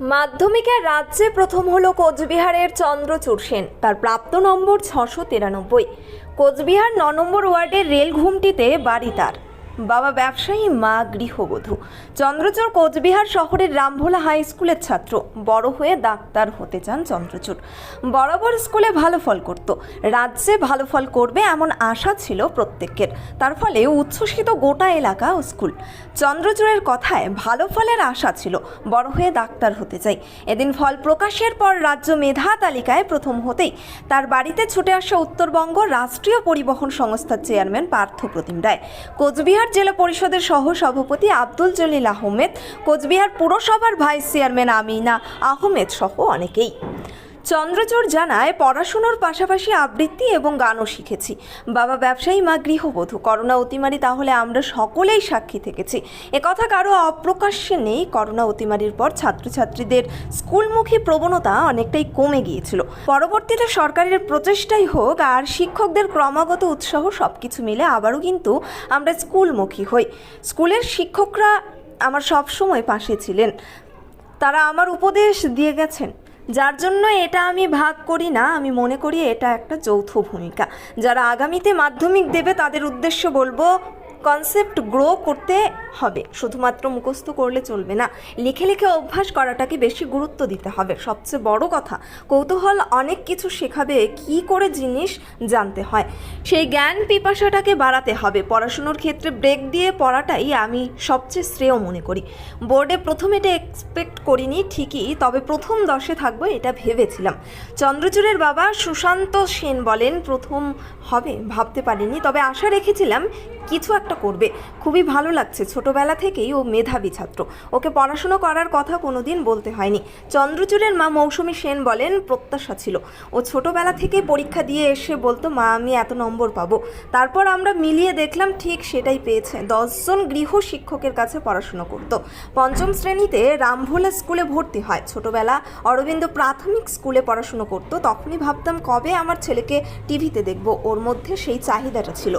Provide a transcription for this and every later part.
মাধ্যমিকে রাজ্যে প্রথম হলো কোচবিহারের চন্দ্রচূড় সেন। তার প্রাপ্ত নম্বর ছশো তিরানব্বই। কোচবিহার ন নম্বর ওয়ার্ডের রেল ঘুমটিতে বাড়ি তার। বাবা ব্যবসায়ী, মা গৃহবধূ। চন্দ্রচূড়, কোচবিহার শহরের রামভোলা হাই স্কুলের ছাত্র। বড় হয়ে ডাক্তার হতে চান চন্দ্রচূড়। বরাবর স্কুলে ভালো ফল করত। রাজ্যে ভালো ফল করবে এমন আশা ছিল প্রত্যেকের। তার ফলে উচ্ছ্বসিত গোটা এলাকা ও স্কুল। চন্দ্রচূড়ের কথায় ভালো ফলের আশা ছিল। বড় হয়ে ডাক্তার হতে চাই। এদিন ফল প্রকাশের পর রাজ্য মেধা তালিকায় প্রথম হতেই তার বাড়িতে ছুটে আসা উত্তরবঙ্গ রাষ্ট্রীয় পরিবহন সংস্থার চেয়ারম্যান পার্থ প্রতিম রায়। কোচবিহার জেলা পরিষদের সহ সভাপতি আব্দুল জলিল আহমেদ, কোচবিহার পুরসভার ভাইস চেয়ারম্যান আমিনা আহমেদ সহ অনেকেই। চন্দ্রচূড় জানায়, পড়াশুনোর পাশাপাশি আবৃত্তি এবং গানও শিখেছি। বাবা ব্যবসায়ী, মা গৃহবধূ। করোনা অতিমারি, তাহলে আমরা সকলেই সাক্ষী থেকেছি। একথা কারও অপ্রকাশ্যে নেই। করোনা অতিমারির পর ছাত্রছাত্রীদের স্কুলমুখী প্রবণতা অনেকটাই কমে গিয়েছিল। পরবর্তীতে সরকারের প্রচেষ্টাই হোক, আর শিক্ষকদের ক্রমাগত উৎসাহ সব কিছু মিলে আবারও কিন্তু আমরা স্কুলমুখী হই। স্কুলের শিক্ষকরা আমার সব সময় পাশে ছিলেন। তারা আমার উপদেশ দিয়ে গেছেন। যার জন্য এটা আমি ভাগ করি না, আমি মনে করি এটা একটা যৌথ ভূমিকা। যারা আগামীতে মাধ্যমিক দেবে তাদের উদ্দেশ্য বলব কনসেপ্ট গ্রো করতে হবে। শুধুমাত্র মুখস্থ করলে চলবে না। লিখে লিখে অভ্যাস করাটাকে বেশি গুরুত্ব দিতে হবে। সবচেয়ে বড় কথা, কৌতূহল অনেক কিছু শেখাবে কি করে জিনিস জানতে হয়। সেই জ্ঞান পিপাসাটাকে বাড়াতে হবে। পড়াশুনোর ক্ষেত্রে ব্রেক দিয়ে পড়াটাই আমি সবচেয়ে শ্রেয় মনে করি। বোর্ডে প্রথম এটা এক্সপেক্ট করিনি ঠিকই, তবে প্রথম দশে থাকব এটা ভেবেছিলাম। চন্দ্রচূড়ের বাবা সুশান্ত সেন বলেন, প্রথম হবে, ভাবতে পারিনি। তবে আশা রেখেছিলাম, কিছু একটা করবে। খুবই ভালো লাগছে। ছোটবেলা থেকেই ও মেধাবী ছাত্র। ওকে পড়াশুনো করার কথা কোনোদিন বলতে হয়নি। চন্দ্রচূড়ের মা মৌসুমী সেন বলেন, প্রত্যাশা ছিল। ও ছোটবেলা থেকে পরীক্ষা দিয়ে এসে বলতো, মা, আমি এত নম্বর পাবো। তারপর আমরা মিলিয়ে দেখলাম, ঠিক সেটাই পেয়েছে। দশজন গৃহ শিক্ষকের কাছে পড়াশুনো করত। পঞ্চম শ্রেণীতে রামভোলা স্কুলে ভর্তি হয়। ছোটবেলা অরবিন্দ প্রাথমিক স্কুলে পড়াশুনো করত। তখনই ভাবতাম, কবে আমার ছেলেকে টিভিতে দেখব? ওর মধ্যে সেই চাহিদাটা ছিল।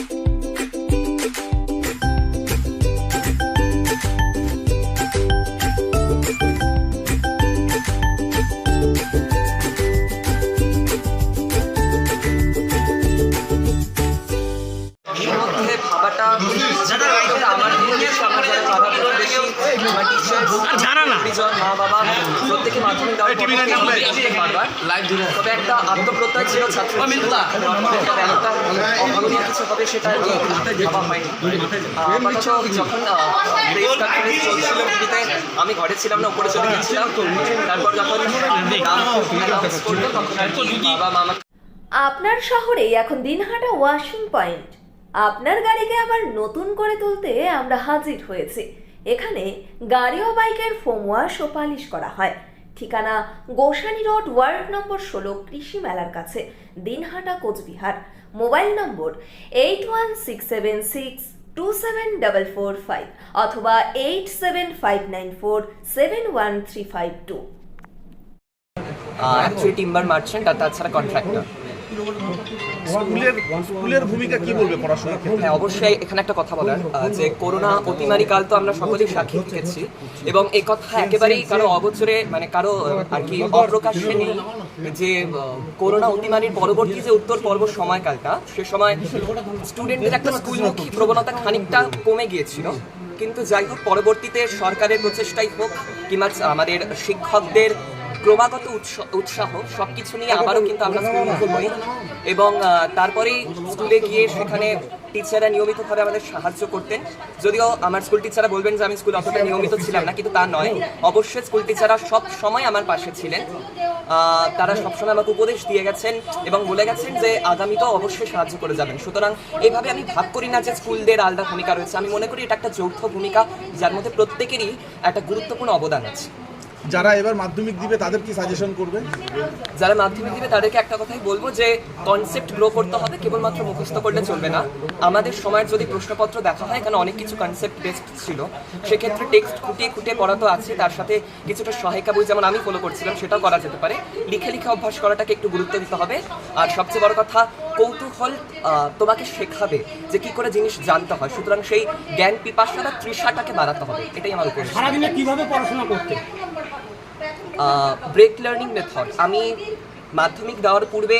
পরিজন মা বাবা প্রত্যেকে মাধ্যমিক দেওয়ার পর থেকে আমি তবে একটা আত্মপ্রত্যয় ছিল ছাত্র অভাবনীয় কিছু হবে সেটা ভাবা হয়নি। আপাতত যখন প্রেস কনফারেন্স চলছিল টিভিতে আমি ঘরে ছিলাম না উপরে চলে গেছিলাম। তারপর যখন বাবা মামা। আপনার শহরেই এখন দিনহাটা ওয়াশিং পয়েন্ট। আপনার গাড়িকে আবার নতুন করে তুলতে আমরা হাজির হয়েছি। এখানে গাড়ি ও বাইকের ফোম ওয়াশ ও পালিশ করা হয়। ঠিকানা গোসানি রোড, ওয়ার্ড নম্বর ষোলো, কৃষি মেলার কাছে, Dinhata, Coochbehar. Mobile number eight one six seven six two seven double four five অথবা eight seven five nine four seven one three five two timber merchant আর তাছাড়া contractor স্কুলের স্কুলের ভূমিকা কি বলবে পড়াশোনার ক্ষেত্রে? হ্যাঁ অবশ্যই এখানে একটা কথা বলার যে করোনা অতিমারি কাল তো আমরা সকলেই সাক্ষী থেকেছি এবং এই কথা একেবারেই কারও অগোচরে মানে কারও আর কি অপ্রকাশ্যে নেই যে করোনা অতিমারির পরবর্তী যে উত্তর পর্ব সময়কালটা, সে সময় স্টুডেন্টদের একটা স্কুলমুখী প্রবণতা খানিকটা কমে গিয়েছিল। কিন্তু যাই হোক, পরবর্তীতে সরকারের প্রচেষ্টাই হোক, কিংবা আমাদের শিক্ষকদের ক্রমাগত উৎস- উৎসাহ সবকিছু নিয়ে আবারও কিন্তু আমরা স্কুলমুখী হই এবং তারপরেই স্কুলে গিয়ে সেখানে টিচাররা নিয়মিতভাবে আমাদের সাহায্য করতেন যদিও আমার স্কুল টিচাররা বলবেন যে আমি স্কুল অতটা নিয়মিত ছিলাম না কিন্তু তা নয় অবশ্যই স্কুল টিচাররা সব সময় আমার পাশে ছিলেন তারা সবসময় আমাকে উপদেশ দিয়ে গেছেন এবং বলে গেছেন যে আগামীতেও অবশ্যই সাহায্য করে যাবেন সুতরাং এইভাবে আমি ভাব করি না যে স্কুলদের আলাদা ভূমিকা রয়েছে আমি মনে করি এটা একটা যৌথ ভূমিকা যার মধ্যে প্রত্যেকেরই একটা গুরুত্বপূর্ণ অবদান আছে যারা এবার মাধ্যমিক দিবে, তাদের কি সাজেশন করবে? যারা মাধ্যমিক দিবে, তাদেরকে একটা কথাই বলব যে কনসেপ্ট গ্রো করতে হবে, কেবলমাত্র মুখস্থ করলে চলবে না। আমাদের সময়ের যদি প্রশ্নপত্র দেখা হয়, এখানে অনেক কিছু কনসেপ্ট বেসড ছিল। সেক্ষেত্রে টেক্সট খুঁটিয়ে খুঁটিয়ে পড়া তো আছে, তার সাথে কিছুটা সহায়িকা বই যেমন আমি ফলো করছিলাম, সেটাও করা যেতে পারে। লিখে লিখে অভ্যাস করাটাকে একটু গুরুত্ব দিতে হবে। আর সবচেয়ে বড় কথা কৌতূহল তোমাকে শেখাবে যে কি করে জিনিস জানতে হয়। সুতরাং সেই জ্ঞান পিপাসাটা তৃষাটাকে বাড়াতে হবে। এটাই আমার উপর সারাদিনে কীভাবে পড়াশোনা করতে? ব্রেক লার্নিং মেথড আমি মাধ্যমিক দেওয়ার পূর্বে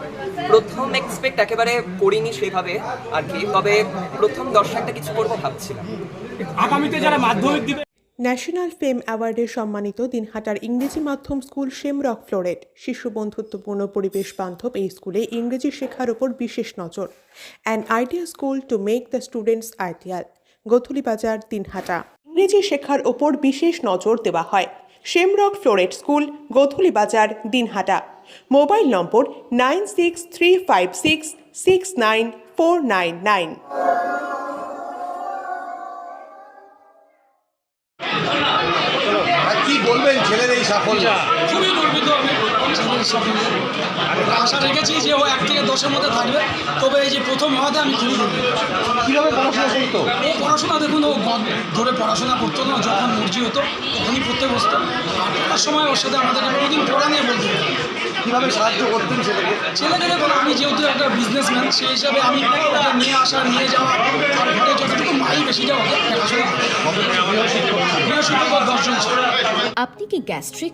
প্রথম এক্সপেক্ট একেবারে করিনি সেভাবে আর কি তবে প্রথম দর্শকটা কিছু করব ভাবছিলাম। আগামীতে যারা মাধ্যমিক দিবে ন্যাশনাল ফেম অ্যাওয়ার্ডে সম্মানিত দিনহাটার ইংরেজি মাধ্যম স্কুল শেমরক ফ্লোরেট শিশু বন্ধুত্বপূর্ণ পরিবেশ বান্ধব এই স্কুলে ইংরেজি শেখার উপর বিশেষ নজর। An idea school to make the students ideal Godhuli Bazar Dinhata. ইংরেজি শেখার ওপর বিশেষ নজর দেওয়া হয়। Shamrock Floret school Godhuli Bazar Dinhata. Mobile number nine six three five six six nine four nine nine. কি বলবেন ছেলের এই সাফল্য? খুবই গর্বিত আমি সাফল্যে আশা রেখেছি যে ও এক থেকে দশের মধ্যে থাকবে। তবে এই যে প্রথম হওয়াতে আমি খুবই কীভাবে পড়াশোনা করতো? ও পড়াশোনা দেখুন ও ধরে পড়াশোনা করতো না যখন মর্জি হতো তখনই পড়তে বসতো। আর পড়ার সময় ওর সাথে আমাদেরকে কোনোদিন পড়া নিয়ে বলতে। কীভাবে সাহায্য করতেন ছেলেকে? ছেলেকে দেখুন আমি যেহেতু একটা বিজনেসম্যান সেই হিসাবে আমি নিয়ে আসা নিয়ে যাওয়া আর ঘরে যতটুকু মাই বেশি যাওয়া ওকে দেখাশোনা আপনি কি gastric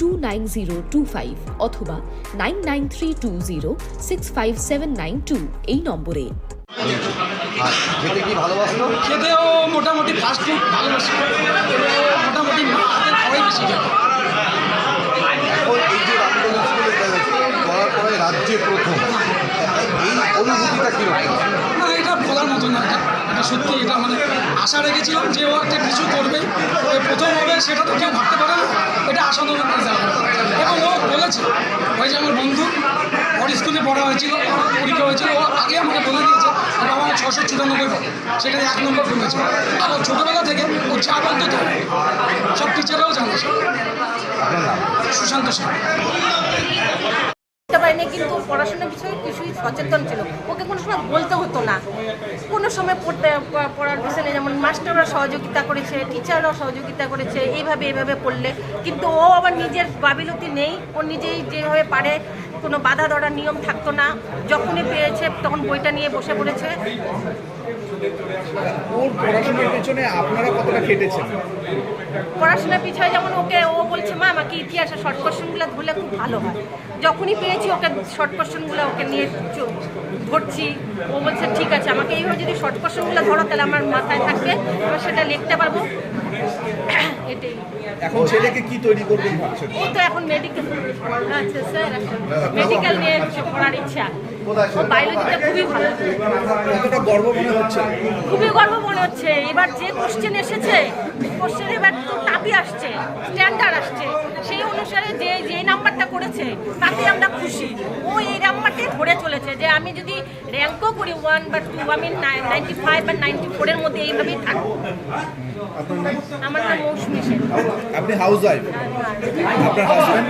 two nine zero two five অথবা nine nine three two zero six five seven nine two এই নম্বরে। খেতে কি ভালোবাসতো? খেতেও মোটামুটি ফাস্ট ফুড ভালোবাসি। মোটামুটি মা হাতের খাওয়াই বেশি খেতে। এখন এই যে রামগঞ্জ স্কুলে করার পরে রাজ্যে প্রথম। এই অনুভূতিটা কীরকম? না এটা বলার মতো না। সত্যি এটা মানে আশা রেখেছিলাম যে ও একটা কিছু করবে। প্রথম হবে, সেটা তো কেউ ভাবতে পারে না। এটা আশানুরূপ রেজাল্ট এবং ও বলেছে, ওই যে আমার বন্ধু, ওর স্কুলে পড়া হয়েছিল পরীক্ষা হয়েছিল, ও আগে আমাকে বলে দিয়েছে বাবা আমার ছশো চুরানব্বই সেটা এক নম্বর কমেছে ও ছোটোবেলা থেকে ও যা বলতো তো সব টিচাররাও জানে সুশান্ত সিং পারিনি, কিন্তু পড়াশোনার বিষয়ে কিছুই সচেতন ছিল। ওকে কোনো সময় বলতে হতো না। কোনো সময় পড়তে, পড়ার পিছনে যেমন মাস্টাররা সহযোগিতা করেছে, টিচাররাও সহযোগিতা করেছে, এইভাবে এইভাবে পড়লে। কিন্তু ও আবার নিজের গাবিলতি নেই। ও নিজেই যেভাবে পারে, কোনো বাধা ধরার নিয়ম থাকতো না। যখনই পেয়েছে, তখন বইটা নিয়ে বসে পড়েছে। ওর পড়াশোনার পেছনে আপনারা কতটা খেটেছেন? পড়াশোনার পিছনে যেমন ওকে ও বলছে মা আমাকে ইতিহাসে শর্ট কোশ্চেনগুলো ধরলে খুব ভালো হয়। যখনই পেয়েছি ওকে শর্ট কোশ্চেনগুলো ওকে নিয়ে ধরছি। ও বলছে ঠিক আছে আমাকে এইভাবে যদি শর্ট কোশ্চেনগুলো ধরো তাহলে আমার মাথায় থাকবে আমি সেটা লিখতে পারব। এটাই। এখন ছেলেকে কি তৈরি করবেন ভাবছেন? ও তো এখন মেডিকেল আচ্ছা স্যার মেডিকেল নিয়ে পড়ার ইচ্ছা। ও খুবই ভালো। কতটা গর্ব মনে হচ্ছে? খুবই গর্ব মনে হচ্ছে। এবার যে কোশ্চেন এসেছে কোশ্চেন এবার তো টাপি আসছে স্ট্যান্ডার্ড আসছে। সেই অনুসারে যে যে নাম্বারটা করেছে তাতে আমরা খুশি। ও এই নাম্বারটাই ধরে চলেছে যে আমি যদি র্যাঙ্কও করি ওয়ান বা টু আমি নাইনটি ফাইভ বা নাইনটি ফোরের মধ্যে এইভাবেই থাকব। আমার নাম মৌসুমি সেন। আপনি হাউস ওয়াইফ আপনার হাজব্যান্ড